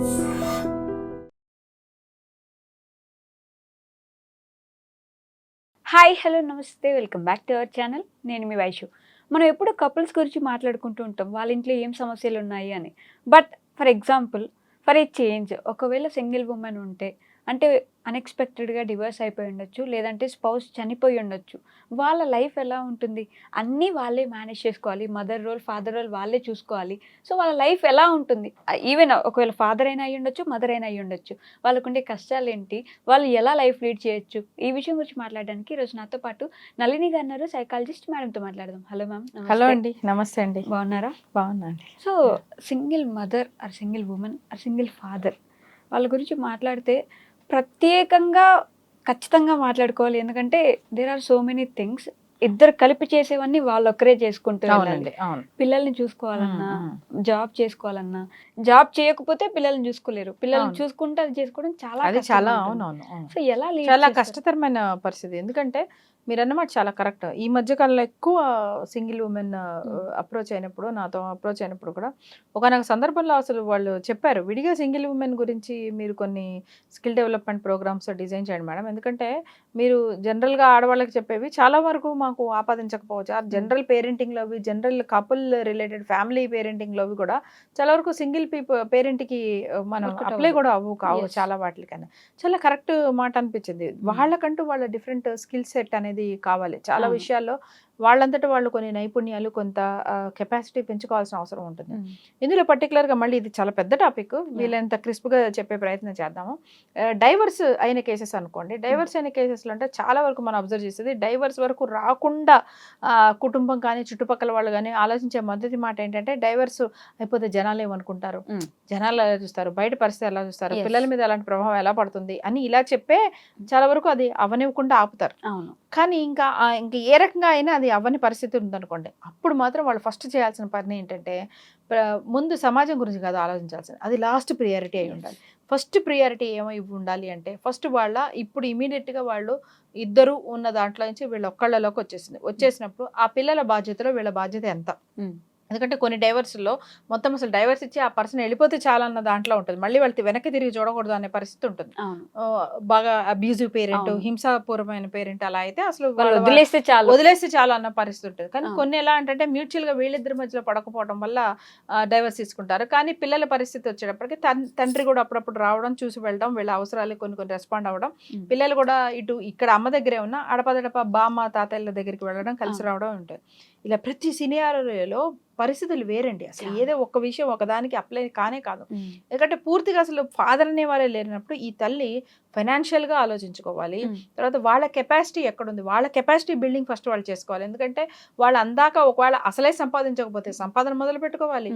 Hi hello నమస్తే. Welcome back to our channel. నేను మీ వైషు. మనం ఎప్పుడు కపుల్స్ గురించి మాట్లాడుకుంటూ ఉంటాం. వాళ్ళ ఇంట్లో ఏం సమస్యలు ఉన్నాయి అని. But for example for a change ఒకవేళ సింగిల్ ఉమెన్ ఉంటే అంటే అన్ఎక్స్పెక్టెడ్గా డివర్స్ అయిపోయి ఉండొచ్చు లేదంటే స్పౌస్ చనిపోయి ఉండొచ్చు. వాళ్ళ లైఫ్ ఎలా ఉంటుంది? అన్నీ వాళ్ళే మేనేజ్ చేసుకోవాలి. మదర్ రోల్ ఫాదర్ రోల్ వాళ్ళే చూసుకోవాలి. సో వాళ్ళ లైఫ్ ఎలా ఉంటుంది? ఈవెన్ ఒకవేళ ఫాదర్ అయినా అయ్యి ఉండొచ్చు మదర్ అయినా అయ్యి ఉండొచ్చు. వాళ్ళకుండే కష్టాలు ఏంటి వాళ్ళు ఎలా లైఫ్ లీడ్ చేయొచ్చు? ఈ విషయం గురించి మాట్లాడడానికి ఈరోజు నాతో పాటు నళిని గారు సైకాలజిస్ట్ మేడంతో మాట్లాడదాం. హలో మ్యామ్ హలో అండి నమస్తే అండి. బాగున్నారా? బాగున్నాండి so single mother or single women or single father వాళ్ళ గురించి మాట్లాడితే ప్రత్యేకంగా ఖచ్చితంగా మాట్లాడుకోవాలి ఎందుకంటే there are so many things ఇద్దరు కలిపి చేసేవన్నీ వాళ్ళు ఒక్కరే చేసుకుంటూ వెళ్ళాలి. అవునండి అవును పిల్లల్ని చూసుకోవాలన్నా జాబ్ చేసుకోవాలన్నా జాబ్ చేయకపోతే పిల్లల్ని చూసుకోలేరు పిల్లల్ని. చూసుకుంటే అది చేసుకోవడం చాలా చాలా. అవునవును అవును. సో ఎలా చాలా? కష్టతరమైన పరిస్థితి ఎందుకంటే మీరు అన్నమాట చాలా కరెక్ట్. ఈ మధ్య కాలంలో ఎక్కువ సింగిల్ ఉమెన్ అప్రోచ్ అయినప్పుడు నాతో అప్రోచ్ అయినప్పుడు కూడా ఒకనొక సందర్భంలో అసలు వాళ్ళు చెప్పారు విడిగా సింగిల్ ఉమెన్ గురించి మీరు కొన్ని స్కిల్ డెవలప్మెంట్ ప్రోగ్రామ్స్ డిజైన్ చేయండి మేడం. ఎందుకంటే మీరు జనరల్గా ఆడవాళ్ళకి చెప్పేవి చాలా వరకు మాకు ఆపాదించకపోవచ్చు. ఆ జనరల్ పేరెంటింగ్లోవి జనరల్ కపుల్ రిలేటెడ్ ఫ్యామిలీ పేరెంటింగ్లోవి కూడా చాలా వరకు సింగిల్ పీపుల్ పేరెంట్కి మనం అప్లై. కూడా అవ్వు కావు. చాలా వాటికన్నా చాలా కరెక్ట్ మాట అనిపించింది. వాళ్ళకంటూ వాళ్ళ డిఫరెంట్ స్కిల్ సెట్ అనేది కావాలి చాలా. విషయాల్లో వాళ్ళంతట వాళ్ళు కొన్ని నైపుణ్యాలు కొంత కెపాసిటీ పెంచుకోవాల్సిన అవసరం ఉంటుంది. ఇందులో పర్టికులర్గా మళ్ళీ ఇది చాలా పెద్ద టాపిక్ వీళ్ళంత క్రిస్ప్గా చెప్పే ప్రయత్నం చేద్దాము. డైవర్స్ అయిన కేసెస్ అనుకోండి. డైవర్స్ అయిన కేసెస్లో అంటే చాలా వరకు మనం అబ్జర్వ్ చేసేది డైవర్స్ వరకు రాకుండా కుటుంబం కానీ చుట్టుపక్కల వాళ్ళు కానీ ఆలోచించే మొదటి మాట ఏంటంటే డైవర్స్ అయిపోతే జనాలు ఏమనుకుంటారు? మ్మ్. జనాలు ఎలా చూస్తారు? బయట పరిస్థితి ఎలా చూస్తారు. పిల్లల మీద ఎలాంటి ప్రభావం ఎలా పడుతుంది? అని ఇలా చెప్పే చాలా వరకు అది అవనివ్వకుండా ఆపుతారు. అవును. కానీ ఇంకా ఇంకా ఏ రకంగా అయినా అది అవ్వని పరిస్థితి ఉందనుకోండి అప్పుడు మాత్రం వాళ్ళు ఫస్ట్ చేయాల్సిన పని ఏంటంటే ముందు సమాజం గురించి కాదు ఆలోచించాల్సింది. అది లాస్ట్ ప్రియారిటీ అయి ఉండాలి. ఫస్ట్ ప్రియారిటీ ఏమో ఇవి ఉండాలి అంటే ఫస్ట్ వాళ్ళ ఇప్పుడు ఇమీడియట్గా వాళ్ళు ఇద్దరు ఉన్న దాంట్లో నుంచి వీళ్ళ ఒక్కళ్ళలోకి వచ్చేసింది. వచ్చేసినప్పుడు ఆ పిల్లల బాధ్యతలో వీళ్ళ బాధ్యత ఎంత? మ్మ్. ఎందుకంటే కొన్ని డైవర్స్లో మొత్తం అసలు డైవర్స్ ఇచ్చి ఆ పర్సన్ వెళ్ళిపోతే చాలన్న దాంట్లో ఉంటుంది మళ్ళీ వాళ్ళకి వెనక్కి తిరిగి చూడకూడదు అనే పరిస్థితి ఉంటుంది బాగా అబ్యూజివ్ పేరెంట్. హింసాపూర్వమైన పేరెంట్ అలా అయితే అసలు వదిలేస్తే చాలు వదిలేస్తే చాలా అన్న పరిస్థితి ఉంటుంది కానీ. కొన్ని ఎలా అంటే మ్యూచువల్గా వీళ్ళిద్దరి మధ్యలో పడకపోవడం వల్ల డైవర్స్ తీసుకుంటారు కానీ పిల్లల పరిస్థితి వచ్చేటప్పటికి తండ్రి కూడా అప్పుడప్పుడు రావడం చూసి వెళ్ళడం వీళ్ళ అవసరాలు కొన్ని కొన్ని రెస్పాండ్ అవ్వడం. పిల్లలు కూడా ఇటు ఇక్కడ అమ్మ దగ్గరే ఉన్న అడపదడప బామ్మ తాతయ్యల దగ్గరికి వెళ్ళడం కలిసి. రావడం ఉంటుంది ఇలా ప్రతి సినియాలో పరిస్థితులు వేరండి అసలు. ఏదో ఒక విషయం ఒకదానికి అప్లై కానే కాదు. ఎందుకంటే పూర్తిగా అసలు ఫాదర్ అనేవారే లేనప్పుడు ఈ తల్లి financial గా ఆలోచించుకోవాలి. తర్వాత వాళ్ళ కెపాసిటీ ఎక్కడుంది వాళ్ళ కెపాసిటీ బిల్డింగ్ ఫస్ట్ వాళ్ళు చేసుకోవాలి ఎందుకంటే వాళ్ళు అందాక ఒకవేళ అసలే సంపాదించకపోతే సంపాదన మొదలు పెట్టుకోవాలి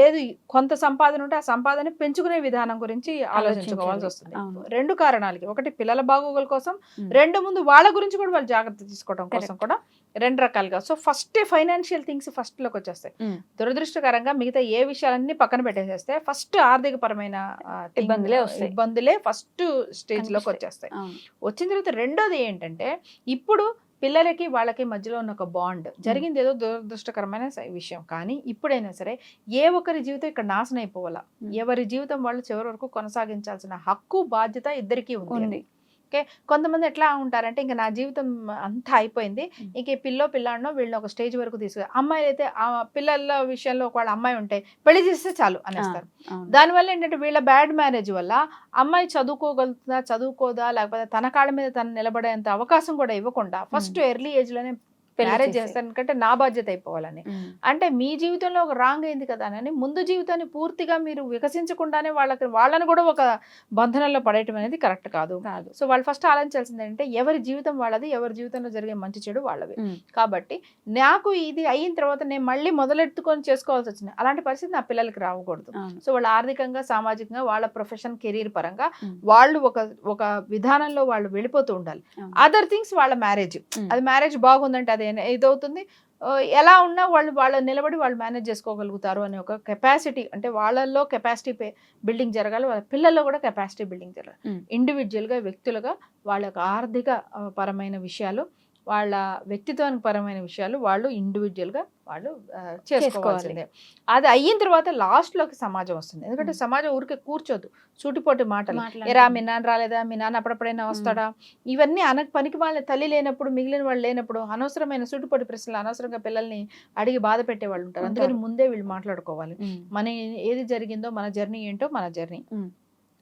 లేదు కొంత సంపాదన ఉంటే ఆ సంపాదన పెంచుకునే విధానం గురించి ఆలోచించుకోవాల్సి. వస్తుంది. రెండు కారణాలకి ఒకటి పిల్లల బాగోగుల కోసం. రెండు ముందు వాళ్ళ గురించి కూడా వాళ్ళు జాగ్రత్త తీసుకోవడం కోసం. కూడా రెండు రకాలుగా సో ఫస్ట్ ఫైనాన్షియల్ థింగ్స్ ఫస్ట్లోకి వచ్చేస్తాయి. దురదృష్టకరంగా మిగతా ఏ విషయాలన్నీ పక్కన పెట్టేసేస్తే ఫస్ట్ ఆర్థిక పరమైన ఇబ్బందులే. ఇబ్బందులే ఫస్ట్ స్టేజ్లోకి. వచ్చేస్తాయి. వచ్చిన తర్వాత రెండోది ఏంటంటే ఇప్పుడు పిల్లలకి వాళ్ళకి మధ్యలో ఉన్న ఒక బాండ్ జరిగింది ఏదో దురదృష్టకరమైన విషయం. కానీ ఇప్పుడైనా సరే ఏ ఒక్కరి జీవితం ఇక్కడ నాశనం అయిపోవాలా. ఎవరి జీవితం వాళ్ళు చివరి వరకు కొనసాగించాల్సిన హక్కు బాధ్యత ఇద్దరికీ ఉంది ఓకే కొంతమంది ఎట్లా ఉంటారంటే ఇంకా నా జీవితం అంతా అయిపోయింది. ఇంక ఈ పిల్లో పిల్లాడినో వీళ్ళని ఒక స్టేజ్ వరకు తీసుకు అమ్మాయిలు అయితే ఆ పిల్లల విషయంలో ఒకవేళ అమ్మాయి ఉంటే పెళ్ళి చేస్తే చాలు అనేస్తారు. దానివల్ల ఏంటంటే వీళ్ళ బ్యాడ్ మ్యారేజ్ వల్ల అమ్మాయి చదువుకోగలుగుతుందా చదువుకోదా లేకపోతే తన కాళ్ళ మీద తను నిలబడేంత అవకాశం కూడా ఇవ్వకుండా ఫస్ట్ ఎర్లీ ఏజ్లోనే పెళ్ళి మ్యారేజ్ చేసే. చేస్తాను ఎందుకంటే నా బాధ్యత అయిపోవాలని. అంటే మీ జీవితంలో ఒక రాంగ్ అయింది కదా అని ముందు జీవితాన్ని పూర్తిగా మీరు వికసించకుండానే వాళ్ళకి వాళ్ళని కూడా ఒక బంధనంలో పడేయటం అనేది కరెక్ట్ కాదు కాదు సో వాళ్ళు ఫస్ట్ ఆలోచించాల్సింది ఏంటంటే ఎవరి జీవితం వాళ్ళది ఎవరి జీవితంలో జరిగే మంచి చెడు వాళ్ళవి. కాబట్టి నాకు ఇది అయిన తర్వాత నేను మళ్ళీ మొదలెట్టుకొని చేసుకోవాల్సి వచ్చింది అలాంటి పరిస్థితి నా పిల్లలకి రావకూడదు సో వాళ్ళు ఆర్థికంగా సామాజికంగా వాళ్ళ ప్రొఫెషన్ కెరీర్ పరంగా. వాళ్ళు ఒక ఒక విధానంలో వాళ్ళు వెళ్ళిపోతూ ఉండాలి. అదర్ థింగ్స్ వాళ్ళ మ్యారేజ్. అది మ్యారేజ్ బాగుందంటే అది ఇదవుతుంది. ఎలా ఉన్నా వాళ్ళు వాళ్ళు నిలబడి వాళ్ళు మేనేజ్ చేసుకోగలుగుతారు అనే ఒక కెపాసిటీ అంటే వాళ్ళల్లో కెపాసిటీ బిల్డింగ్ జరగాలి. వాళ్ళ పిల్లల్లో కూడా కెపాసిటీ బిల్డింగ్ జరగాలి. ఇండివిజువల్గా వ్యక్తులుగా వాళ్ళ యొక్క ఆర్థిక పరమైన విషయాలు వాళ్ళ వ్యక్తిత్వానికి పరమైన విషయాలు వాళ్ళు ఇండివిజువల్గా వాళ్ళు చేసుకోవాల్సిందే. అది అయిన తర్వాత లాస్ట్లోకి సమాజం వస్తుంది. ఎందుకంటే. సమాజం ఊరికే కూర్చోదు. సూటిపోటి మాటలు. ఎరా మీ నాన్న రాలేదా? మీ నాన్న అప్పుడప్పుడైనా వస్తాడా? ఇవన్నీ అనక పనికి వాళ్ళ తల్లి లేనప్పుడు మిగిలిన వాళ్ళు లేనప్పుడు అనవసరమైన సూటిపోటి ప్రశ్నలు అనవసరంగా పిల్లల్ని అడిగి బాధ పెట్టే వాళ్ళు ఉంటారు. అందుకని. ముందే వీళ్ళు మాట్లాడుకోవాలి. మన ఏది జరిగిందో మన జర్నీ ఏంటో మన జర్నీ.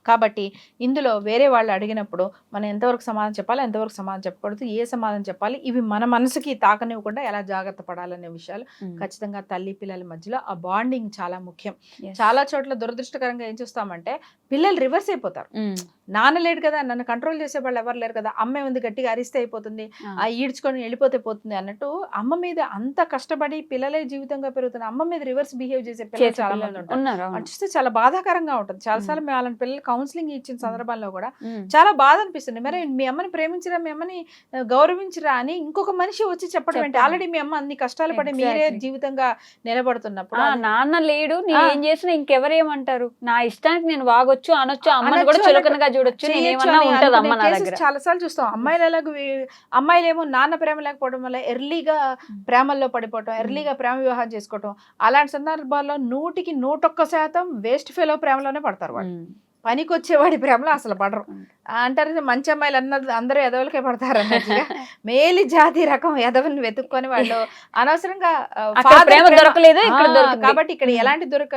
కాబట్టి ఇందులో వేరే వాళ్ళు అడిగినప్పుడు మనం ఎంతవరకు సమాధానం చెప్పాలి ఎంతవరకు సమాధానం చెప్పకూడదు ఏ సమాధానం చెప్పాలి ఇవి మన మనసుకి తాకనివ్వకుండా ఎలా జాగ్రత్త పడాలనే విషయాలు. ఖచ్చితంగా తల్లి పిల్లల మధ్యలో ఆ బాండింగ్ చాలా ముఖ్యం. చాలా చోట్ల దురదృష్టకరంగా ఏం చూస్తామంటే పిల్లలు రివర్స్ అయిపోతారు. నాన్న లేడు కదా నన్ను కంట్రోల్ చేసే వాళ్ళు ఎవరు లేరు కదా అమ్మ ఉంది గట్టిగా అరిస్తే అయిపోతుంది ఆ. ఈడ్చుకొని వెళ్ళిపోతే పోతుంది అన్నట్టు అమ్మ మీద అంత కష్టపడి పిల్లలే జీవితంగా పెరుగుతున్న అమ్మ మీద రివర్స్ బిహేవ్ చేసే పిల్లలు చాలా మంది ఉంటారు చూస్తే చాలా బాధాకరంగా ఉంటుంది చాలాసార్లు మేము అలాంటి పిల్లలు కౌన్సిలింగ్ ఇచ్చిన సందర్భాల్లో కూడా. చాలా బాధ అనిపిస్తుంది మరి మీ అమ్మని ప్రేమించరా మీ అమ్మని గౌరవించరా అని ఇంకొక మనిషి వచ్చి చెప్పడం చెప్పడం. ఆల్రెడీ మీ అమ్మ అన్ని కష్టాలు పడి మీరే. జీవితంగా నిలబడుతున్నప్పుడు నాన్న లేడు నేను. ఏం చేసినా ఇంకెవరేమంటారు నా ఇష్టానికి నేను వాగొచ్చు అనొచ్చు అమ్మని కూడా చులకనగా చూడొచ్చు ఉంటది అమ్మ నా దగ్గర. చాలా సార్లు చూస్తాం. అమ్మాయిలు ఎలాగ అమ్మాయిలు ఏమో నాన్న ప్రేమ లేకపోవడం వల్ల ఎర్లీగా ప్రేమల్లో పడిపోవటం ఎర్లీగా ప్రేమ వివాహం చేసుకోవటం అలాంటి సందర్భాల్లో నూటికి నూటొక్క శాతం వేస్ట్ ఫెలో ప్రేమలోనే పడతారు వాళ్ళు. పనికి వచ్చేవాడి ప్రేమలో అసలు పడరు. అంటారు మంచి అమ్మాయిలు అందరు అందరూ ఎదవలకే పడతారు అన్నట్టుగా. మేలి జాతి రకం ఎదవని వెతుక్కొని వాళ్ళు అనవసరంగా దొరకలేదు కాబట్టి ఇక్కడ. ఎలాంటి దొరక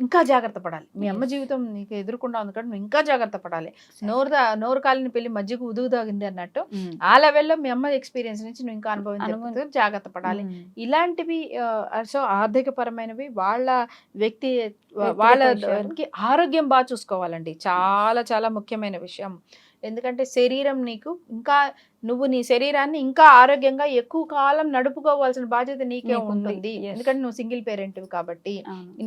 ఇంకా జాగ్రత్త పడాలి మీ అమ్మ. జీవితం నీకు ఎదుర్కొండా ఉంది కాబట్టి నువ్వు ఇంకా జాగ్రత్త పడాలి నోరు నోరు కాలిన పెళ్ళి మధ్యకు ఉదుగు తాగింది అన్నట్టు ఉమ్. ఆ లెవెల్లో మీ అమ్మ ఎక్స్పీరియన్స్ నుంచి నువ్వు ఇంకా అనుభవం జాగ్రత్త పడాలి ఉమ్. ఇలాంటివి సో ఆర్థిక పరమైనవి వాళ్ళ వ్యక్తి వాళ్ళ విషయాలు. కి ఆరోగ్యం బాగా చూసుకోవాలండి చాలా చాలా ముఖ్యమైన విషయం ఎందుకంటే శరీరం నీకు ఇంకా నువ్వు నీ శరీరాన్ని ఇంకా ఆరోగ్యంగా ఎక్కువ కాలం నడుపుకోవాల్సిన బాధ్యత నీకే. ఉంటుంది. ఎందుకంటే నువ్వు సింగిల్ పేరెంట్ కాబట్టి.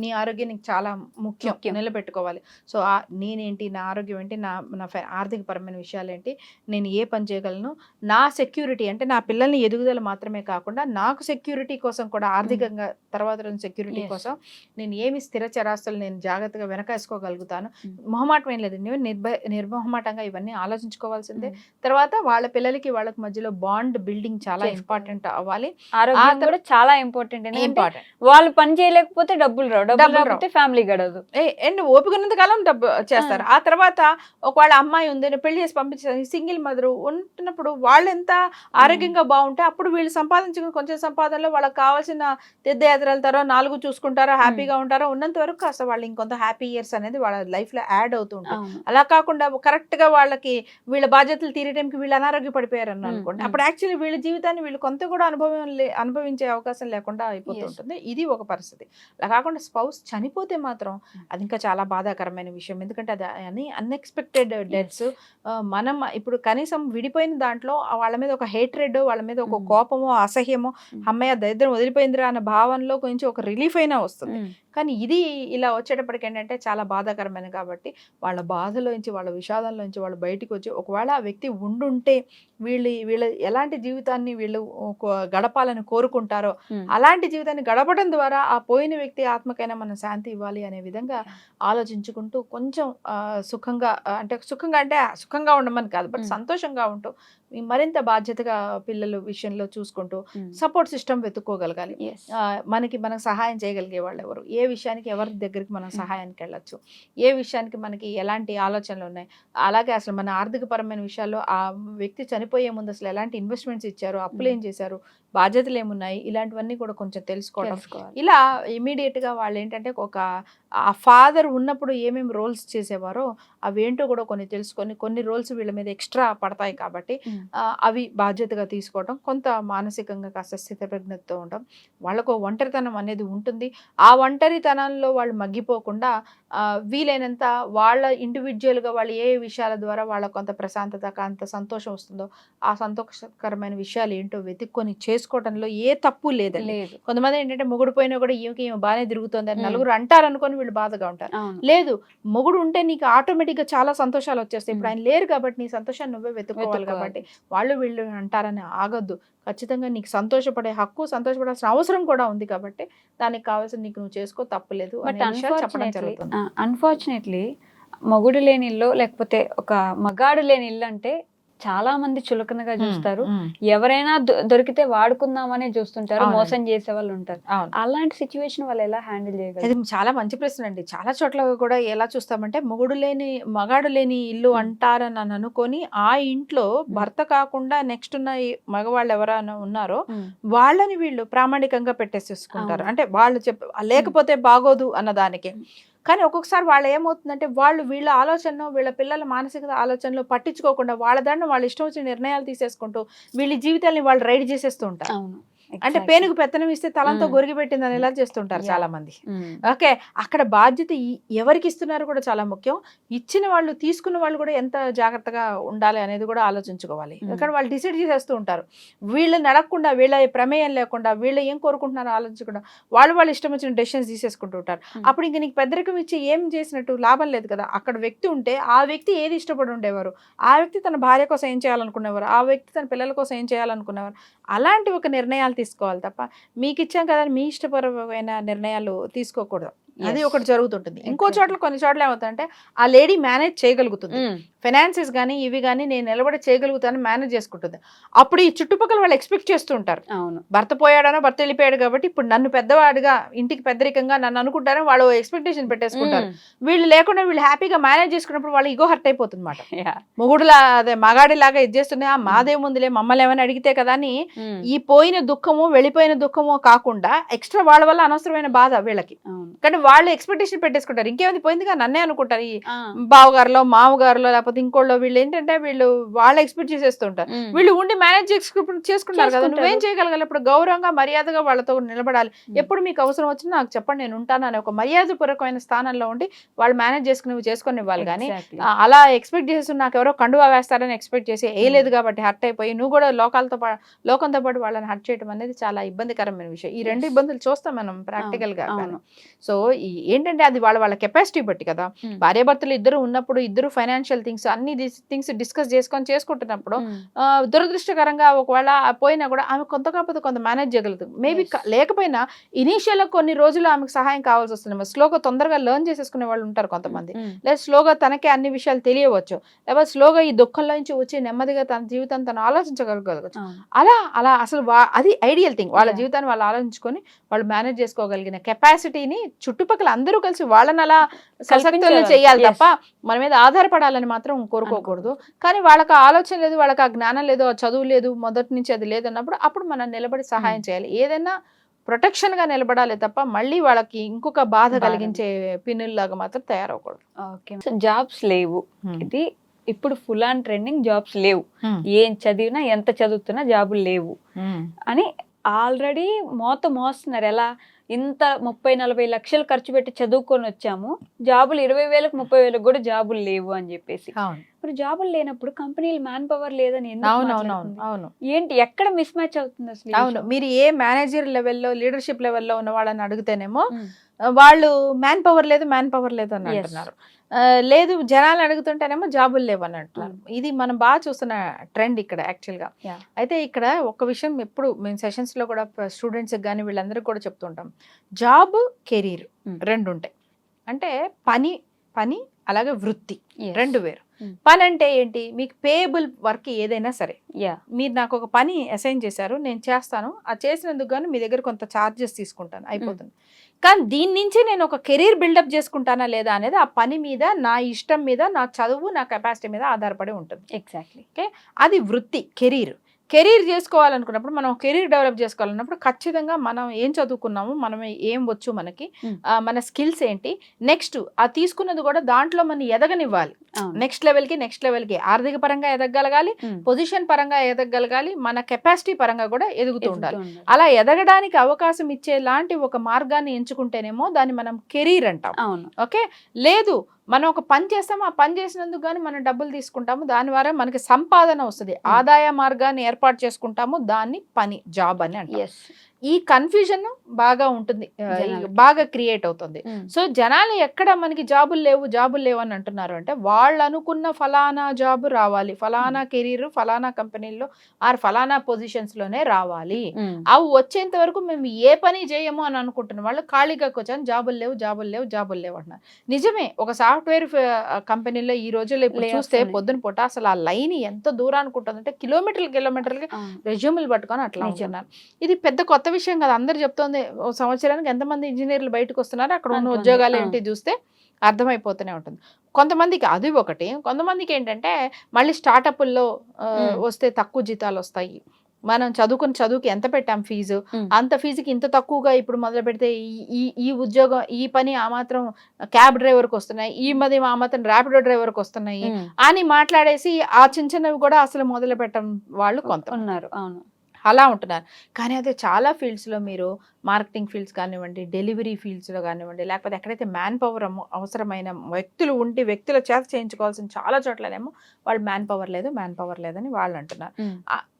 నీ ఆరోగ్యం నీకు చాలా ముఖ్యం. నిలబెట్టుకోవాలి సో నేనేంటి నా ఆరోగ్యం ఏంటి నా నా ఆర్థిక పరమైన విషయాలు ఏంటి నేను ఏ పని చేయగలను నా సెక్యూరిటీ అంటే నా పిల్లల్ని ఎదుగుదల మాత్రమే కాకుండా నాకు సెక్యూరిటీ కోసం కూడా ఆర్థికంగా తర్వాత రోజు సెక్యూరిటీ. కోసం నేను ఏమి స్థిర చరాస్తులు నేను జాగ్రత్తగా వెనకేసుకోగలుగుతాను Mm. మొహమాటం ఏం లేదు నిర్భ నిర్మోహమాటంగా ఇవన్నీ ఆలోచించుకోవాల్సిందే ఉమ్. తర్వాత వాళ్ళ పిల్లలకి వాళ్ళకి మధ్యలో బాండ్ బిల్డింగ్ చాలా. ఇంపార్టెంట్ అవ్వాలి. ఆరోగ్యం కూడా చాలా ఇంపార్టెంట్ ఇంపార్టెంట్ వాళ్ళు పని చేయలేకపోతే డబ్బులు రావు. డబ్బులు ఫ్యామిలీ గడదు అండ్ ఓపిక ఉన్నంత కాలం డబ్బు చేస్తారు. ఆ. తర్వాత ఒకవేళ అమ్మాయి ఉంది పెళ్ళి చేసి పంపించారు సింగిల్ మదర్ ఉంటున్నప్పుడు వాళ్ళు ఎంత ఆరోగ్యంగా బాగుంటే అప్పుడు వీళ్ళు సంపాదించుకుని కొంచెం సంపాదనలో వాళ్ళకి కావాల్సిన తీర్థయాత్రలు వెళ్తారో నాలుగు చూసుకుంటారో హ్యాపీగా ఉంటారో ఉన్నంత వరకు కాస్త వాళ్ళు ఇంకొంత హ్యాపీ ఇయర్స్ అనేది వాళ్ళ లైఫ్లో యాడ్ అవుతూ అవును. అలా కాకుండా కరెక్ట్గా వాళ్ళకి వీళ్ళ బాధ్యతలు తీరే టైంకి వీళ్ళు అనారోగ్య పడిపోయారు అని మ్మ్, అనుకోండి. అప్పుడు యాక్చువల్లీ వీళ్ళ జీవితాన్ని వీళ్ళు కొంత కూడా అనుభవం అనుభవించే అవకాశం లేకుండా అయిపోతూ Yes. ఉంటుంది ఇది ఒక పరిస్థితి అలా కాకుండా స్పౌస్ చనిపోతే మాత్రం అది ఇంకా చాలా బాధాకరమైన విషయం ఎందుకంటే అది అని అన్ఎక్స్పెక్టెడ్ డెత్స్ మనం ఇప్పుడు కనీసం విడిపోయిన దాంట్లో వాళ్ళ మీద ఒక హేట్రెడ్ వాళ్ళ మీద ఒక. కోపమో అసహ్యమో మ్మ్. అమ్మయ్య దరిద్రం వదిలిపోయిందిరా అన్న భావనలో కొంచెం ఒక రిలీఫ్ అయినా వస్తుంది. కానీ ఇది ఇలా వచ్చేటప్పటికి ఏంటంటే చాలా బాధాకరమైన కాబట్టి వాళ్ళ బాధలోంచి వాళ్ళ విషాదంలోంచి వాళ్ళు బయటికి వచ్చి ఒకవేళ ఆ వ్యక్తి ఉండుంటే వీళ్ళు వీళ్ళ ఎలాంటి జీవితాన్ని వీళ్ళు గడపాలని కోరుకుంటారో. అలాంటి జీవితాన్ని గడపడం ద్వారా ఆ పోయిన వ్యక్తి ఆత్మకైనా మనం శాంతి ఇవ్వాలి అనే విధంగా ఆలోచించుకుంటూ కొంచెం సుఖంగా అంటే సుఖంగా అంటే సుఖంగా ఉండమని కాదు బట్. సంతోషంగా ఉంటూ మరింత బాధ్యతగా పిల్లల విషయంలో చూసుకుంటూ. సపోర్ట్ సిస్టమ్ వెతుక్కోగలగాలి. మనకి మనకు సహాయం చేయగలిగే వాళ్ళు ఎవరు? ఏ విషయానికి ఎవరి దగ్గరికి మనం సహాయానికి వెళ్ళొచ్చు? ఏ విషయానికి మనకి ఎలాంటి ఆలోచనలు ఉన్నాయి? అలాగే అసలు మన ఆర్థిక పరమైన విషయాల్లో ఆ వ్యక్తి చనిపోయే ముందు అసలు ఎలాంటి ఇన్వెస్ట్మెంట్స్ ఇచ్చారు? అప్పులు ఏం చేశారు? బాధ్యతలు ఏమున్నాయి ఇలాంటివన్నీ కూడా కొంచెం తెలుసుకోవడం. ఇలా ఇమీడియట్గా వాళ్ళు ఏంటంటే ఒక ఆ ఫాదర్ ఉన్నప్పుడు ఏమేమి రోల్స్ చేసేవారో అవేంటో కూడా కొన్ని తెలుసుకొని కొన్ని రోల్స్ వీళ్ళ మీద ఎక్స్ట్రా పడతాయి కాబట్టి అవి బాధ్యతగా తీసుకోవడం కొంత మానసికంగా కాస్త స్థితప్రజ్ఞతతో ఉండడం వాళ్ళకు ఒంటరితనం అనేది ఉంటుంది. ఆ ఒంటరితనంలో వాళ్ళు మగ్గిపోకుండా ఆ, వీలైనంత వాళ్ళ ఇండివిజువల్గా వాళ్ళు ఏ విషయాల ద్వారా వాళ్ళ కొంత ప్రశాంతత కొంత సంతోషం వస్తుందో ఆ సంతోషకరమైన విషయాలు ఏంటో వెతుక్కొని చేసుకోవడంలో ఏ తప్పు లేదండి. లేదు. కొంతమంది ఏంటంటే మొగుడు పోయినా కూడా ఈమెకి ఈమె బాగానే తిరుగుతుంది అని. నలుగురు అంటారు అనుకొని వీళ్ళు బాధగా ఉంటారు. లేదు మొగుడు ఉంటే నీకు ఆటోమేటిక్గా చాలా సంతోషాలు వచ్చేస్తాయి. ఇప్పుడు. ఆయన లేరు కాబట్టి నీ సంతోషాన్ని నువ్వే వెతుక్కోవాలి. కాబట్టి వాళ్ళు వీళ్ళు అంటారని ఆగొద్దు. ఖచ్చితంగా నీకు సంతోషపడే హక్కు సంతోషపడాల్సిన అవసరం కూడా ఉంది కాబట్టి దానికి కావాల్సిన నీకు నువ్వు చేసుకో తప్పులేదు అన్ఫార్చునేట్లీ మొగుడు లేని ఇల్లు లేకపోతే ఒక మగాడు లేని ఇల్లు అంటే చాలా మంది చులకనగా చూస్తారు. ఎవరైనా దొరికితే వాడుకుందామనే చూస్తుంటారు. మోసం చేసే వాళ్ళు ఉంటారు అలాంటి సిచ్యువేషన్ వాళ్ళు ఎలా హ్యాండిల్ చేయగలరు? చాలా మంచి ప్రశ్న అండి. చాలా చోట్ల కూడా ఎలా చూస్తామంటే మొగుడు లేని మగాడు లేని ఇల్లు. అంటారని అని అనుకొని ఆ ఇంట్లో భర్త కాకుండా నెక్స్ట్ ఉన్న ఈ మగవాళ్ళు ఎవరైనా ఉన్నారో వాళ్ళని వీళ్ళు ప్రామాణికంగా పెట్టేసేసుకుంటారు. అంటే వాళ్ళు చెప్ లేకపోతే బాగోదు అన్న దానికి. కానీ ఒక్కొక్కసారి వాళ్ళు ఏమవుతుందంటే వాళ్ళు వీళ్ళ ఆలోచన వీళ్ళ పిల్లల మానసిక ఆలోచనలు పట్టించుకోకుండా వాళ్ళ దాన్ని వాళ్ళు ఇష్టం వచ్చిన నిర్ణయాలు తీసేసుకుంటూ వీళ్ళ జీవితాన్ని వాళ్ళు రైడ్ చేసేస్తూ ఉంటారు. అవును. అంటే. పేనుకు పెత్తనం ఇస్తే తలంతో. గొరిగి పెట్టిందని ఇలా చేస్తుంటారు. చాలా మంది ఓకే అక్కడ బాధ్యత ఎవరికి ఇస్తున్నారు కూడా చాలా ముఖ్యం ఇచ్చిన వాళ్ళు తీసుకున్న వాళ్ళు కూడా ఎంత జాగ్రత్తగా ఉండాలి అనేది కూడా ఆలోచించుకోవాలి. అక్కడ వాళ్ళు డిసైడ్ చేసేస్తూ ఉంటారు వీళ్ళు నడకుండా వీళ్ళ ప్రమేయం లేకుండా వీళ్ళు ఏం కోరుకుంటున్నారో ఆలోచించకుండా వాళ్ళు వాళ్ళు ఇష్టం వచ్చిన డెసిషన్స్ తీసేసుకుంటూ ఉంటారు. అప్పుడు ఇంక నీకు పెద్దరికం ఇచ్చి ఏం చేసినట్టు లాభం లేదు కదా అక్కడ వ్యక్తి ఉంటే ఆ వ్యక్తి ఏది ఇష్టపడి ఉండేవారు ఆ వ్యక్తి తన భార్య కోసం ఏం చేయాలనుకునేవారు ఆ వ్యక్తి తన పిల్లల కోసం ఏం చేయాలనుకునేవారు అలాంటి ఒక నిర్ణయాలు తీసుకోవాలి తప్ప మీకు ఇచ్చాం కదా అని మీ ఇష్టపరమైన నిర్ణయాలు తీసుకోకూడదు అది. ఒకటి జరుగుతుంటుంది ఇంకో. చోట్ల కొన్ని చోట్ల ఏమవుతుందంటే ఆ లేడీ మేనేజ్ చేయగలుగుతుంది ఫైనాన్సెస్ కానీ ఇవి కానీ నేను నిలబడి చేయగలుగుతాను మేనేజ్ చేసుకుంటుంది. అప్పుడు ఈ చుట్టుపక్కల వాళ్ళు ఎక్స్పెక్ట్ చేస్తూ ఉంటారు. అవును. భర్త పోయాడనో భర్త వెళ్ళిపోయాడు కాబట్టి ఇప్పుడు నన్ను పెద్దవాడిగా ఇంటికి పెద్దరికంగా నన్ను అనుకుంటారని వాళ్ళు ఎక్స్పెక్టేషన్ పెట్టేసుకుంటారు. వీళ్ళు లేకుండా వీళ్ళు హ్యాపీగా మేనేజ్ చేసుకున్నప్పుడు వాళ్ళు ఇగో హర్ట్ అయిపోతుంది అనమాట మొగుడులా అదే మగాడిలాగా ఇది చేస్తుంది ఆ మాదే ముందులే మమ్మల్ని ఏమైనా అడిగితే కదా అని ఈ పోయిన దుఃఖము వెళ్ళిపోయిన దుఃఖము కాకుండా ఎక్స్ట్రా వాళ్ళ వల్ల అనవసరమైన బాధ వీళ్ళకి. కానీ వాళ్ళు ఎక్స్పెక్టేషన్ పెట్టేసుకుంటారు. ఇంకేమైంది? పోయిందిగా నన్నే అనుకుంటారు. ఈ బావగారులో మామగారులో లేకపోతే ఇంకోళ్ళు వీళ్ళు ఏంటంటే వీళ్ళు వాళ్ళు ఎక్స్పెక్ట్ చేసేస్తుంటారు. వీళ్ళు ఉండి మేనేజ్ చేసుకుంటారు చేసుకుంటారు కదా. నువ్వేం చేయగలగాలి? ఇప్పుడు గౌరవంగా మర్యాదగా వాళ్ళతో నిలబడాలి. ఎప్పుడు మీకు అవసరం వచ్చినా నాకు చెప్పండి నేను ఉంటాను అనే ఒక మర్యాదపూర్వకమైన స్థానంలో ఉండి వాళ్ళు మేనేజ్ చేసుకుని చేసుకొని ఇవ్వాలి. కానీ అలా ఎక్స్పెక్ట్ చేసి నాకు ఎవరో కండువా వేస్తారని ఎక్స్పెక్ట్ చేసి వేయలేదు కాబట్టి హర్ట్ అయిపోయి నువ్వు కూడా లోకాలతో లోకంతో పాటు వాళ్ళని హర్ట్ చేయడం అనేది చాలా ఇబ్బందికరమైన విషయం. ఈ రెండు. ఇబ్బందులు చూస్తాం మనం ప్రాక్టికల్గా సో ఏంటంటే అది వాళ్ళ వాళ్ళ కెపాసిటీ బట్టి కదా. భార్యాభర్తలు ఇద్దరు ఉన్నప్పుడు ఇద్దరు ఫైనాన్షియల్ థింగ్స్ అన్ని థింగ్స్ డిస్కస్ చేసుకొని చేసుకుంటున్నప్పుడు ఆ, దురదృష్టకరంగా ఒకవేళ పోయినా కూడా ఆమె కొంత కాకపోతే కొంత మేనేజ్ చేయగలుగుతుంది మేబీ. లేకపోయినా ఇనీషియల్ కొన్ని రోజులు ఆమెకు సహాయం కావాల్సి వస్తుంది. స్లోగా తొందరగా లెర్న్ చేసేసుకునే వాళ్ళు ఉంటారు కొంతమంది. ఉమ్, లేదా స్లోగా తనకే అన్ని విషయాలు తెలియవచ్చు. లేకపోతే స్లోగా ఈ దుఃఖంలో నుంచి వచ్చి నెమ్మదిగా తన జీవితం తను ఆలోచించగలగవచ్చు అవును. అలా అలా అసలు అది ఐడియల్ థింగ్ వాళ్ళ. జీవితాన్ని వాళ్ళు ఆలోచించుకొని వాళ్ళు మేనేజ్ చేసుకోగలిగిన కెపాసిటీని చుట్టుపక్కల అందరూ కలిసి వాళ్ళని అలా సశక్తులు. చేయాలి. తప్ప మన మీద ఆధారపడాలని మాత్రం కోరుకోకూడదు. కానీ వాళ్ళకి ఆలోచన లేదు వాళ్ళకి ఆ జ్ఞానం లేదు ఆ చదువు లేదు మొదటి నుంచి అది లేదు అన్నప్పుడు అప్పుడు మనం నిలబడి సహాయం చేయాలి. ఏదైనా ప్రొటెక్షన్గా నిలబడాలి తప్ప మళ్ళీ వాళ్ళకి ఇంకొక బాధ బాధ. కలిగించే పిన్నుల్లాగా మాత్రం తయారవకూడదు ఓకే. సో జాబ్స్ లేవు. ఇది ఇప్పుడు ఫుల్ ఆన్ ట్రెండింగ్ జాబ్స్ లేవు. ఏం చదివినా ఎంత చదువుతున్నా జాబులు లేవు. అని ఆల్రెడీ మోత మోస్తున్నారు. ఎలా? ఇంత ముప్పై నలభై లక్షలు ఖర్చు పెట్టి చదువుకొని వచ్చాము. జాబులు ఇరవై వేలకు ముప్పై వేలకు కూడా జాబులు లేవు అని చెప్పేసి. ఇప్పుడు జాబులు లేనప్పుడు కంపెనీలు మ్యాన్ పవర్ లేదని అవును ఏంటి ఎక్కడ మిస్ మ్యాచ్ అవుతుంది అసలు అవును? మీరు ఏ మేనేజర్ లెవెల్లో లీడర్షిప్ లెవెల్లో ఉన్న వాళ్ళని అడిగితేనేమో వాళ్ళు మ్యాన్ పవర్ లేదు మ్యాన్ పవర్ లేదు అని. అంటున్నారు. లేదు జనాలు అడుగుతుంటేనేమో జాబులు లేవు అని అంటున్నారు ఇది మనం బాగా చూస్తున్న ట్రెండ్ ఇక్కడ యాక్చువల్గా. అయితే ఇక్కడ ఒక విషయం ఎప్పుడు మేము సెషన్స్లో కూడా స్టూడెంట్స్ కానీ వీళ్ళందరికీ కూడా చెప్తుంటాం. Job career. రెండు ఉంటాయి అంటే పని పని అలాగే వృత్తి. రెండు వేరు. పని అంటే ఏంటి? మీకు పేయబుల్ వర్క్ ఏదైనా సరే. మీరు నాకు ఒక పని అసైన్ చేశారు నేను చేస్తాను. ఆ చేసినందుకు గాను మీ దగ్గర కొంత ఛార్జెస్ తీసుకుంటాను. అయిపోతుంది. కానీ దీని నుంచి నేను ఒక కెరీర్ బిల్డప్ చేసుకుంటానా లేదా అనేది ఆ పని మీద నా ఇష్టం మీద నా చదువు నా కెపాసిటీ మీద ఆధారపడి ఉంటుంది. ఎగ్జాక్ట్లీ. అది వృత్తి కెరీర్. కెరీర్ చేసుకోవాలనుకున్నప్పుడు మనం కెరీర్ డెవలప్ చేసుకోవాలన్నప్పుడు ఖచ్చితంగా మనం ఏం చదువుకున్నాము మనం ఏం వచ్చు మనకి మన స్కిల్స్ ఏంటి. నెక్స్ట్ ఆ తీసుకున్నది కూడా దాంట్లో మనం ఎదగనివ్వాలి. నెక్స్ట్ లెవెల్కి నెక్స్ట్ లెవెల్కి ఆర్థిక పరంగా ఎదగలగాలి పొజిషన్ పరంగా ఎదగలగాలి మన కెపాసిటీ పరంగా కూడా ఎదుగుతూ ఉండాలి. అలా ఎదగడానికి అవకాశం ఇచ్చే లాంటి ఒక మార్గాన్ని ఎంచుకుంటేనేమో దాన్ని మనం కెరీర్ అంటాం. ఓకే? లేదు మనం ఒక పని చేస్తాము ఆ పని చేసినందుకు కానీ మనం డబ్బులు తీసుకుంటాము. దాని ద్వారా మనకి సంపాదన వస్తుంది. ఆదాయ మార్గాన్ని ఏర్పాటు చేసుకుంటాము. దాన్ని పని జాబ్ అని అంటాం. ఈ కన్ఫ్యూజన్ బాగా ఉంటుంది. బాగా క్రియేట్ అవుతుంది. సో జనాలు ఎక్కడ మనకి జాబులు లేవు జాబులు లేవు అని అంటున్నారు అంటే వాళ్ళు అనుకున్న ఫలానా జాబ్ రావాలి. ఫలానా కెరీర్ ఫలానా కంపెనీల్లో ఆర్ ఫలానా పొజిషన్స్లోనే రావాలి. అవి వచ్చేంత వరకు మేము ఏ పని చేయము అని అనుకుంటున్న. వాళ్ళు ఖాళీగా వచ్చాను జాబులు లేవు జాబులు లేవు జాబులు లేవు అంటున్నారు. నిజమే ఒక సాఫ్ట్వేర్ కంపెనీలో ఈ రోజుల్లో ఇప్పుడు చూస్తే. పొద్దున పూట అసలు ఆ లైన్ ఎంత దూరానికి ఉంటుందంటే కిలోమీటర్లు కిలోమీటర్లకి రెజ్యూములు పట్టుకొని అట్లా. ఉంటున్నారు. ఇది పెద్ద కొత్త విషయం కదా. అందరు చెప్తోంది ఓ సంవత్సరానికి ఎంతమంది ఇంజనీర్లు బయటకు వస్తున్నారు అక్కడ ఉన్న. ఉద్యోగాలు. ఏంటి చూస్తే అర్థమైపోతూనే ఉంటుంది. కొంతమందికి అది ఒకటి. కొంతమందికి ఏంటంటే మళ్ళీ స్టార్టప్ల్లో. వస్తే తక్కువ జీతాలు వస్తాయి. మనం చదువుకున్న చదువుకి ఎంత పెట్టాం ఫీజు. అంత ఫీజుకి ఇంత తక్కువగా ఇప్పుడు మొదలు పెడితే ఈ- ఈ ఉద్యోగం ఈ పని ఆ మాత్రం క్యాబ్ డ్రైవర్కి వస్తున్నాయి ఈ మధ్య ఆ మాత్రం ర్యాపిడో డ్రైవర్కి వస్తున్నాయి అని మాట్లాడేసి ఆ చిన్న చిన్నవి కూడా అసలు మొదలు పెట్టం వాళ్ళు కొంత ఉన్నారు. అవును. అలా ఉంటున్నారు. కానీ అదే చాలా ఫీల్డ్స్లో మీరు మార్కెటింగ్ ఫీల్డ్స్ కానివ్వండి డెలివరీ ఫీల్డ్స్లో కానివ్వండి లేకపోతే ఎక్కడైతే మ్యాన్ పవర్ అవసరమైన వ్యక్తులు ఉండి వ్యక్తుల చేత చేయించుకోవాల్సిన చాలా చోట్లనేమో వాళ్ళు మ్యాన్ పవర్ లేదు మ్యాన్ పవర్ లేదని వాళ్ళు అంటున్నారు.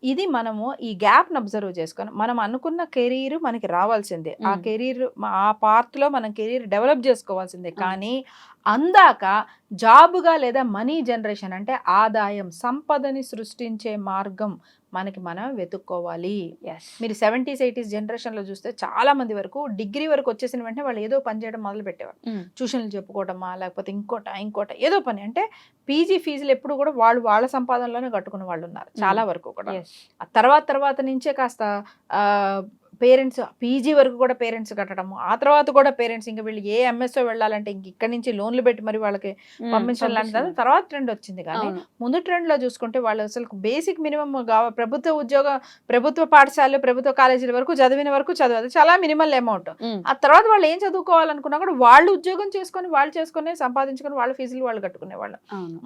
ఇది మనము ఈ గ్యాప్ని అబ్జర్వ్ చేసుకొని మనం అనుకున్న కెరీర్ మనకి రావాల్సిందే. ఆ. కెరీర్ ఆ పార్ట్లో మనం కెరీర్ డెవలప్ చేసుకోవాల్సిందే. కానీ అందాక జాబుగా లేదా మనీ జనరేషన్ అంటే ఆదాయం సంపదని సృష్టించే మార్గం మనకి మనం వెతుక్కోవాలి. మీరు సెవెంటీస్ ఎయిటీస్ జనరేషన్లో చూస్తే చాలా మంది వరకు డిగ్రీ వరకు వచ్చేసిన వెంటనే వాళ్ళు ఏదో పని చేయడం మొదలు పెట్టేవారు ట్యూషన్లు చెప్పుకోవడమా లేకపోతే ఇంకోట ఇంకోట ఏదో పని అంటే పీజీ ఫీజులు ఎప్పుడు కూడా వాళ్ళు వాళ్ళ సంపాదనలోనే కట్టుకున్న వాళ్ళు ఉన్నారు. చాలా వరకు కూడా. తర్వాత తర్వాత నుంచే కాస్త పేరెంట్స్ పీజీ వరకు కూడా పేరెంట్స్ కట్టడము. ఆ తర్వాత కూడా పేరెంట్స్ ఇంకా వీళ్ళు ఏ ఎంఎస్ఓ వెళ్ళాలంటే ఇంక ఇక్కడి నుంచి లోన్లు పెట్టి మరి వాళ్ళకి పంపించడం లాంటిది తర్వాత ట్రెండ్ వచ్చింది కానీ ముందు ట్రెండ్లో చూసుకుంటే వాళ్ళు అసలు బేసిక్ మినిమం ప్రభుత్వ ఉద్యోగ ప్రభుత్వ పాఠశాలలు ప్రభుత్వ కాలేజీల వరకు చదివిన వరకు చదవదు. చాలా మినిమల్ అమౌంట్. ఆ తర్వాత వాళ్ళు ఏం చదువుకోవాలనుకున్నా కూడా వాళ్ళు ఉద్యోగం చేసుకొని వాళ్ళు చేసుకొని సంపాదించుకొని వాళ్ళ ఫీజులు వాళ్ళు కట్టుకునే వాళ్ళు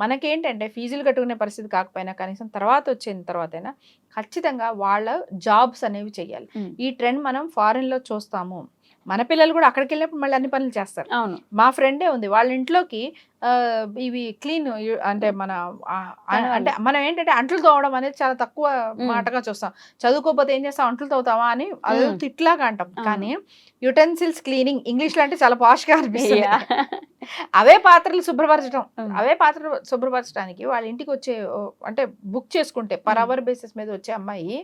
మనకేంటంటే ఫీజులు కట్టుకునే పరిస్థితి కాకపోయినా కనీసం తర్వాత వచ్చిన తర్వాతైనా ఖచ్చితంగా వాళ్ళ జాబ్స్ అనేవి చేయాలి. ఈ ట్రెండ్ మనం ఫారెన్లో చూస్తాము మన పిల్లలు కూడా అక్కడికి వెళ్ళినప్పుడు మళ్ళీ అన్ని పనులు చేస్తారు అవును మా ఫ్రెండే ఉంది వాళ్ళ ఇంట్లోకి ఇవి క్లీన్ అంటే మన అంటే మనం ఏంటంటే అంట్లు తోవడం అనేది చాలా తక్కువ. మాటగా చూస్తాం చదువుకోకపోతే ఏం చేస్తాం అంట్లు తోతావా అని అది. తిట్లాగా అంటాం. కానీ యుటెన్సిల్స్ క్లీనింగ్ ఇంగ్లీష్లో అంటే చాలా పాష్గా అనిపిస్తుంది. అవే పాత్రలు శుభ్రపరచడం. అవే పాత్రలు శుభ్రపరచడానికి వాళ్ళ ఇంటికి వచ్చే అంటే బుక్ చేసుకుంటే పర్. అవర్ బేసిస్ మీద వచ్చే అమ్మాయి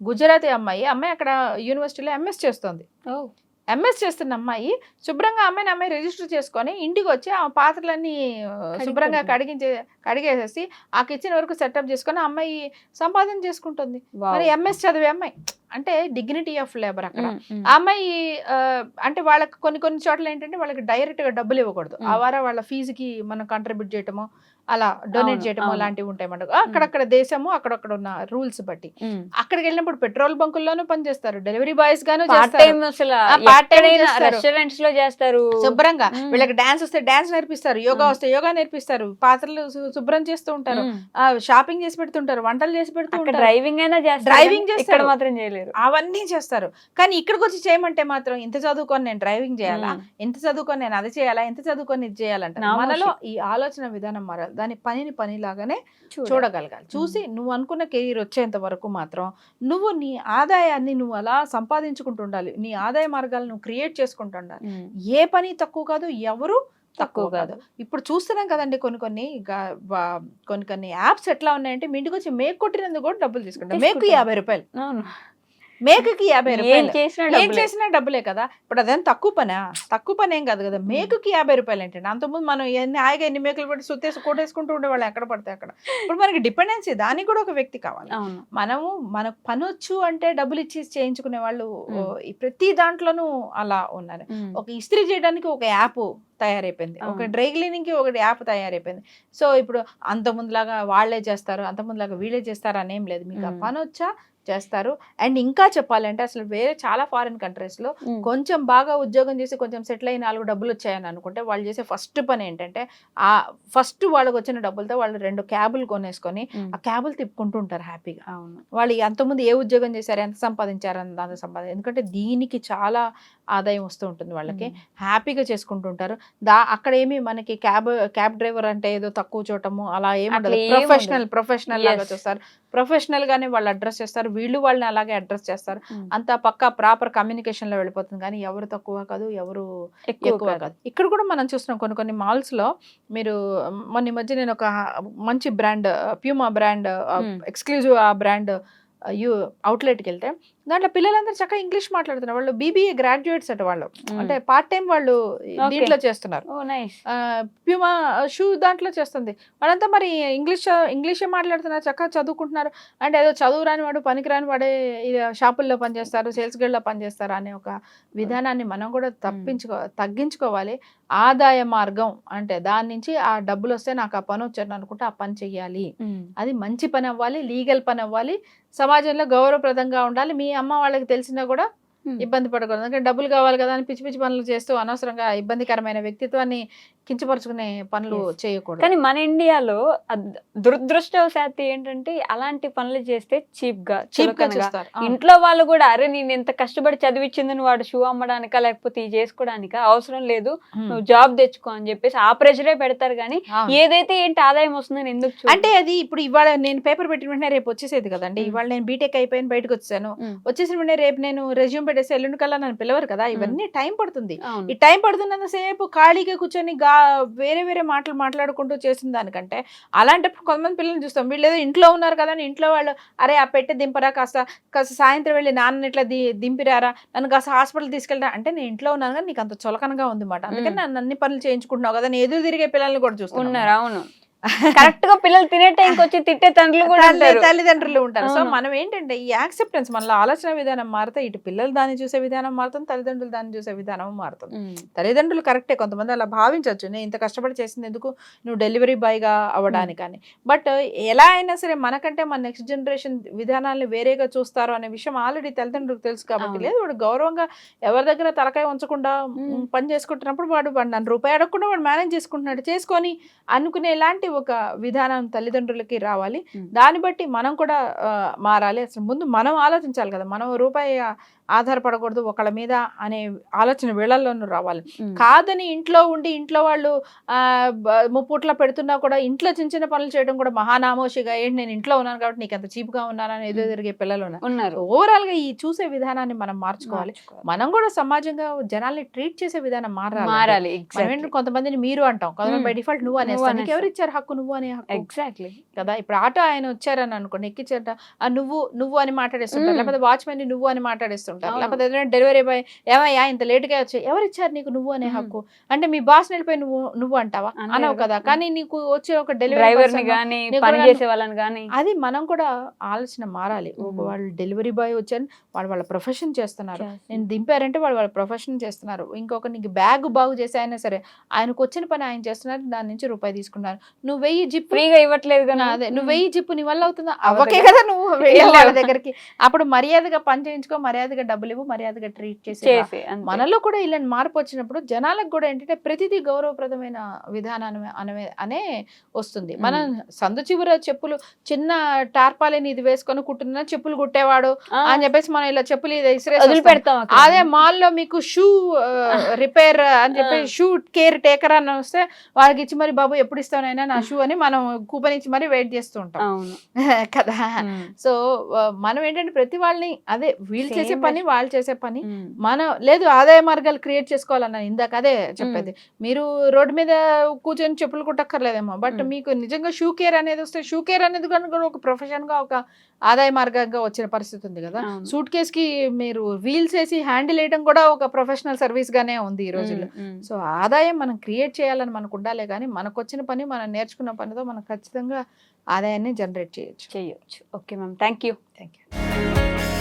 గుజరాతీ అమ్మాయి అమ్మాయి అక్కడ యూనివర్సిటీలో ఎంఎస్ చేస్తుంది. ఎంఎస్ చేస్తున్న అమ్మాయి శుభ్రంగా అమ్మాయిని అమ్మాయి రిజిస్టర్ చేసుకొని ఇంటికి వచ్చి ఆ పాత్రలన్నీ శుభ్రంగా. కడిగించే కడిగేసేసి ఆ కిచెన్ వరకు సెటప్ చేసుకొని అమ్మాయి సంపాదన చేసుకుంటుంది. మరి ఎంఎస్ చదివే అమ్మాయి అంటే డిగ్నిటీ ఆఫ్ లేబర్ అక్కడ అమ్మాయి అంటే వాళ్ళకి కొన్ని కొన్ని చోట్ల ఏంటంటే వాళ్ళకి డైరెక్ట్గా డబ్బులు ఇవ్వకూడదు ఆ. వారం వాళ్ళ ఫీజుకి మనం కంట్రిబ్యూట్ చేయటమో అలా డొనేట్ అవును, చేయటమో అవును. లాంటివి ఉంటాయి మనకు అక్కడక్కడ దేశము అక్కడక్కడ ఉన్న రూల్స్ బట్టి. అక్కడికి వెళ్ళినప్పుడు పెట్రోల్ బంకుల్లోనూ పనిచేస్తారు డెలివరీ బాయ్స్ గాను. రెస్టారెంట్స్లో చేస్తారు శుభ్రంగా. వీళ్ళకి డాన్స్ వస్తే డాన్స్ నేర్పిస్తారు యోగా. వస్తే యోగా నేర్పిస్తారు పాత్రలు శుభ్రం చేస్తూ ఉంటారు షాపింగ్ చేసి పెడుతుంటారు వంటలు చేసి పెడుతూ అక్కడ ఉంటారు డ్రైవింగ్ అయినా ఇక్కడ చేస్తారు. మాత్రం చేయలేరు అవన్నీ చేస్తారు కానీ ఇక్కడికి వచ్చి చేయమంటే మాత్రం ఇంత చదువుకొని నేను డ్రైవింగ్ చేయాలా. ఎంత చదువుకొని నేను అది చేయాలా ఎంత చదువుకొని ఇది చేయాలంట. మనలో ఈ ఆలోచన విధానం మారాలి దాని పనిని పనిలాగానే. చూడగలగాలి. చూసి నువ్వు అనుకున్న కెరీర్ వచ్చేంత వరకు మాత్రం నువ్వు నీ ఆదాయాన్ని నువ్వు అలా సంపాదించుకుంటూ ఉండాలి. నీ ఆదాయ మార్గాలు నువ్వు క్రియేట్ చేసుకుంటూ ఉండాలి. ఏ పని తక్కువ కాదు ఎవరు తక్కువ కాదు. ఇప్పుడు చూస్తున్నాం కదండి కొన్ని కొన్ని కొన్ని కొన్ని యాప్స్ ఎట్లా ఉన్నాయంటే మీ ఇంటికి వచ్చి మేక్ కొట్టినందుకు కూడా డబ్బులు తీసుకుంటాం. మేకు. యాభై రూపాయలు. మేకుకి యాభై రూపాయలు. చేసినా ఏం. చేసినా డబ్బులే కదా? ఇప్పుడు అదేం తక్కువ పనా? తక్కువ పని ఏం కాదు కదా? మేకుకి యాభై రూపాయలు ఏంటండి? అంతకుముందు మనం ఎన్ని హాయిగా ఎన్ని మేకలు పెట్టి సుత్తేసి కొట్టేసుకుంటూ ఉండేవాళ్ళం ఎక్కడ పడితే అక్కడ. ఇప్పుడు మనకి డిపెండెన్సీ దానికి కూడా ఒక వ్యక్తి కావాలి. మనము మనకు పని వచ్చు అంటే డబ్బులు ఇచ్చి చేయించుకునే వాళ్ళు ప్రతి దాంట్లోనూ అలా ఉన్నారు. ఒక ఇస్త్రీ చేయడానికి ఒక యాప్ తయారైపోయింది. ఒక. డ్రై క్లీనింగ్కి ఒక యాప్ తయారైపోయింది. సో ఇప్పుడు అంత ముందులాగా వాళ్ళే చేస్తారు అంత ముందులాగా వీళ్ళే చేస్తారు అని లేదు. మీకు ఆ. పని వచ్చా చేస్తారు అండ్ ఇంకా చెప్పాలంటే అసలు వేరే చాలా ఫారిన్ కంట్రీస్లో ఉమ్. కొంచెం బాగా ఉద్యోగం చేసి కొంచెం సెటిల్ అయ్యి నాలుగు డబ్బులు వచ్చాయని అనుకుంటే వాళ్ళు చేసే ఫస్ట్ పని ఏంటంటే ఆ ఫస్ట్ వాళ్ళకి వచ్చిన డబ్బులతో వాళ్ళు రెండు క్యాబులు కొనేసుకొని. ఆ క్యాబులు తిప్పుకుంటూ ఉంటారు హ్యాపీగా అవును వాళ్ళు అంతకుముందు ఏ ఉద్యోగం చేశారు ఎంత సంపాదించారు దాంతో సంపాదించారు ఎందుకంటే దీనికి చాలా ఆదాయం వస్తూ ఉంటుంది వాళ్ళకి హ్యాపీగా చేసుకుంటుంటారు దా అక్కడ ఏమి మనకి క్యాబ్ క్యాబ్ డ్రైవర్ అంటే ఏదో తక్కువ చూడటము అలా ఏమి ప్రొఫెషనల్. ప్రొఫెషనల్ లాగా. చూస్తారు ప్రొఫెషనల్ గానే వాళ్ళు అడ్రస్ చేస్తారు వీళ్ళు వాళ్ళని అలాగే అడ్రస్ చేస్తారు. అంతా పక్కా ప్రాపర్ కమ్యూనికేషన్లో వెళ్ళిపోతుంది కానీ ఎవరు తక్కువ కాదు ఎవరు ఎక్కువ కాదు. ఇక్కడ కూడా మనం చూస్తున్నాం కొన్ని కొన్ని మాల్స్లో మీరు మొన్న మధ్య నేను ఒక మంచి బ్రాండ్ ప్యూమా బ్రాండ్. ఎక్స్క్లూజివ్ ఆ బ్రాండ్ యూ అవుట్లెట్కి వెళ్తే దాంట్లో పిల్లలందరూ చక్కగా ఇంగ్లీష్ మాట్లాడుతున్నారు. వాళ్ళు బీబీఏ గ్రాడ్యుయేట్స్ అట వాళ్ళు. అంటే పార్ట్ టైం వాళ్ళు. దీంట్లో చేస్తున్నారు. ప్యూమా షూ దాంట్లో చేస్తుంది. వాళ్ళంతా మరి ఇంగ్లీష్ ఇంగ్లీషే మాట్లాడుతున్నారు చక్కగా చదువుకుంటున్నారు. అంటే ఏదో చదువు రాని వాడు పనికి రాని వాడే షాపుల్లో పనిచేస్తారు సేల్స్ గేడ్లో పనిచేస్తారు అనే ఒక విధానాన్ని మనం కూడా తప్పించుకో తగ్గించుకోవాలి. ఆదాయ మార్గం అంటే దాని నుంచి ఆ డబ్బులు వస్తే నాకు ఆ పని వచ్చాను అనుకుంటే ఆ పని చెయ్యాలి. అది మంచి పని అవ్వాలి లీగల్ పని అవ్వాలి. సమాజంలో గౌరవప్రదంగా ఉండాలి. మీ అమ్మ వాళ్ళకి తెలిసినా కూడా ఇబ్బంది పడకూడదు. ఎందుకంటే డబ్బులు కావాలి కదా అని పిచ్చి పిచ్చి పనులు చేస్తూ అనవసరంగా ఇబ్బందికరమైన వ్యక్తిత్వాన్ని కించపరుచుకునే పనులు. చేయకూడదు కానీ మన ఇండియాలో దురదృష్టవశాత్తు ఏంటంటే అలాంటి పనులు చేస్తే చీప్గా చీప్గా. ఇంట్లో వాళ్ళు కూడా అరే నేను ఇంత కష్టపడి చదివించింది వాడు షూ అమ్మడానికా లేకపోతే ఇది చేసుకోవడానికా అవసరం లేదు. నువ్వు జాబ్ తెచ్చుకో అని చెప్పేసి ఆ ప్రెషరే పెడతారు కానీ. ఏదైతే ఏంటి ఆదాయం వస్తుందని ఎందుకు? అంటే అది ఇప్పుడు ఇవాళ నేను పేపర్ పెట్టిన వెంటనే రేపు వచ్చేసేది కదండి. ఇవాళ నేను బీటెక్ అయిపోయిన బయటకు వచ్చాను. వచ్చేసిన వెంటనే రేపు నేను రెజ్యూమ్ పెట్టేసి ఎల్లుండి కల్లా నన్ను పిలవరు కదా ఇవన్నీ టైం పడుతుంది. ఈ టైం పడుతున్నంత సేపు ఖాళీగా కూర్చొని వేరే వేరే మాటలు మాట్లాడుకుంటూ చేసిన దానికంటే అలాంటప్పుడు కొంతమంది పిల్లల్ని చూస్తాం. వీళ్ళు ఏదో ఇంట్లో ఉన్నారు కదా అని ఇంట్లో వాళ్ళు అరే ఆ పెట్టె దింపరా కాస్త కాస్త సాయంత్రం వెళ్ళి నాన్న ఇట్లా ది దింపిరారా? నన్ను కాస్త హాస్పిటల్ తీసుకెళ్ళరా అంటే నేను ఇంట్లో ఉన్నాను కానీ నీకు అంత చులకనగా ఉంది మాట అందుకని. నన్ను అన్ని పనులు చేయించుకుంటున్నావు కదా నేను ఎదురు తిరిగే పిల్లల్ని కూడా చూస్తున్నాను ఉన్నారు అవును. కరెక్ట్గా పిల్లలు తినే టైంకి వచ్చి తిట్టే తండ్రులు కూడా తల్లిదండ్రులు ఉంటారు. సో. మనం ఏంటంటే ఈ యాక్సెప్టెన్స్ మన ఆలోచన విధానం మారితే ఇటు పిల్లలు దాన్ని చూసే విధానం మారుతుంది తల్లిదండ్రులు దాన్ని చూసే విధానం మారుతుంది. తల్లిదండ్రులు కరెక్టే కొంతమంది అలా భావించవచ్చు. నేను ఇంత కష్టపడి చేసింది ఎందుకు? నువ్వు డెలివరీ బాయ్గా అవ్వడానికి బట్ ఎలా అయినా సరే మనకంటే మన నెక్స్ట్ జనరేషన్ విధానాలను వేరేగా చూస్తారు అనే విషయం ఆల్రెడీ తల్లిదండ్రులకు తెలుసు కాబట్టి. లేదు. వాడు గౌరవంగా ఎవరి దగ్గర తలకాయ ఉంచకుండా పని చేసుకుంటున్నప్పుడు వాడు వాడు నన్ను రూపాయి అడగకుండా వాడు మేనేజ్ చేసుకుంటున్నాడు. చేసుకొని అనుకునేలాంటి ఒక విధానం తల్లిదండ్రులకి రావాలి. దాన్ని బట్టి మనం కూడా మారాలి. అసలు ముందు మనం ఆలోచించాలి కదా. మనం రూపాయి ఆధారపడకూడదు ఒకళ్ళ మీద అనే ఆలోచన వీళ్ళల్లోనూ రావాలి. కాదని ఇంట్లో ఉండి ఇంట్లో వాళ్ళు ముప్పుట్ల పెడుతున్నా కూడా ఇంట్లో చిన్న చిన్న పనులు చేయడం కూడా మహానామోషిగా ఏంటి నేను ఇంట్లో ఉన్నాను కాబట్టి నీకు అంత చీప్గా ఉన్నానని ఎదురు తిరిగే పిల్లలు ఉన్నారు. ఉన్నారు ఓవరాల్గా ఈ చూసే విధానాన్ని మనం మార్చుకోవాలి. మనం కూడా సమాజంగా జనాల్ని ట్రీట్ చేసే విధానం మారాలి. మారాలి కొంతమందిని మీరు అంటాం. కొంతమంది బై. డిఫాల్ట్ నువ్వు నీకు ఎవరు ఇచ్చారు హక్కు నువ్వు అనే హక్కు ఎగ్జాక్ట్లీ కదా? ఇప్పుడు ఆటో ఆయన వచ్చారని అనుకోండి ఎక్కించారట ఆ నువ్వు నువ్వు అని మాట్లాడేస్తుంటారు. లేకపోతే వాచ్మెన్ నువ్వు అని మాట్లాడేస్తుంటారు. లేకపోతే ఏదైనా డెలివరీ బాయ్ ఏమయ్యా ఇంత late గా వచ్చాయి ఎవరు ఇచ్చారు నీకు నువ్వు అనే. హక్కు? అంటే మీ బాస్ వెళ్ళిపోయి నువ్వు నువ్వు అంటావా? అనవు కదా. కానీ నీకు వచ్చే ఒక డెలివరీ చేసే వాళ్ళని అది మనం కూడా ఆలోచన మారాలి. వాళ్ళు డెలివరీ బాయ్ వచ్చారు వాళ్ళు వాళ్ళ ప్రొఫెషన్ చేస్తున్నారు. నేను దింపారంటే వాళ్ళు వాళ్ళ ప్రొఫెషన్ చేస్తున్నారు. ఇంకొక నీకు బ్యాగ్ బాగు చేసి అయినా సరే ఆయనకు వచ్చిన పని ఆయన చేస్తున్నారు దాని నుంచి రూపాయి తీసుకున్నారు. నువ్వు వెయ్యి జిప్పు. ఫ్రీగా ఇవ్వట్లేదు కదా. అదే నువ్వు వెయ్యి జిప్పు నీ వల్ల అవుతుందా? అవకే కదా. నువ్వు వాళ్ళ. దగ్గరికి. అప్పుడు మర్యాదగా పని చేయించుకో మర్యాదగా డబ్బులు ఇవ్వు మర్యాదగా ట్రీట్ చేసి. మనలో కూడా ఇలాంటి మార్పు వచ్చినప్పుడు జనాలకు కూడా ఏంటంటే ప్రతిదీ గౌరవప్రదమైన విధానం అనే అనే వస్తుంది. మనం సందు చివర చెప్పులు చిన్న టార్పాలిని ఇది వేసుకొని కుట్టిన చెప్పులు కుట్టేవాడు అని చెప్పేసి మనం ఇలా చెప్పులు ఇది ఇసిరేసి అక్కడ. అదే మాల్లో మీకు షూ రిపేర్ అని చెప్పి. షూ కేర్ టేకర్ అని వస్తే వాళ్ళకి ఇచ్చి మరి బాబు ఎప్పుడు ఇస్తానైనా నా షూ అని మనం కూపన్ ఇచ్చి మరి వెయిట్ చేస్తూ ఉంటాం కదా. సో మనం ఏంటంటే ప్రతి వాళ్ళని అదే వీళ్ళు చేసే పని వాళ్ళు చేసే పని. మనం లేదు ఆదాయ మార్గాలు క్రియేట్ చేసుకోవాలన్న ఇందాక అదే చెప్పేది మీరు రోడ్డు మీద కూర్చొని చెప్పులు కుట్టక్కర్లేదేమో బట్. మీకు నిజంగా షూ కేర్ అనేది వస్తే షూ కేర్ అనేది కనుక కూడా ఒక ప్రొఫెషన్గా ఒక ఆదాయ మార్గంగా వచ్చిన పరిస్థితి ఉంది కదా. సూట్ కేస్కి మీరు వీల్స్ వేసి హ్యాండిల్ వేయడం కూడా ఒక ప్రొఫెషనల్ సర్వీస్ గానే ఉంది ఈ రోజుల్లో. సో ఆదాయం మనం క్రియేట్ చేయాలని మనకు ఉండాలి కానీ మనకు వచ్చిన పని మనం నేర్చుకున్న పనితో మనం ఖచ్చితంగా ఆదాయాన్ని జనరేట్ చేయొచ్చు. చేయొచ్చు. Okay ma'am. Thank you. Thank you.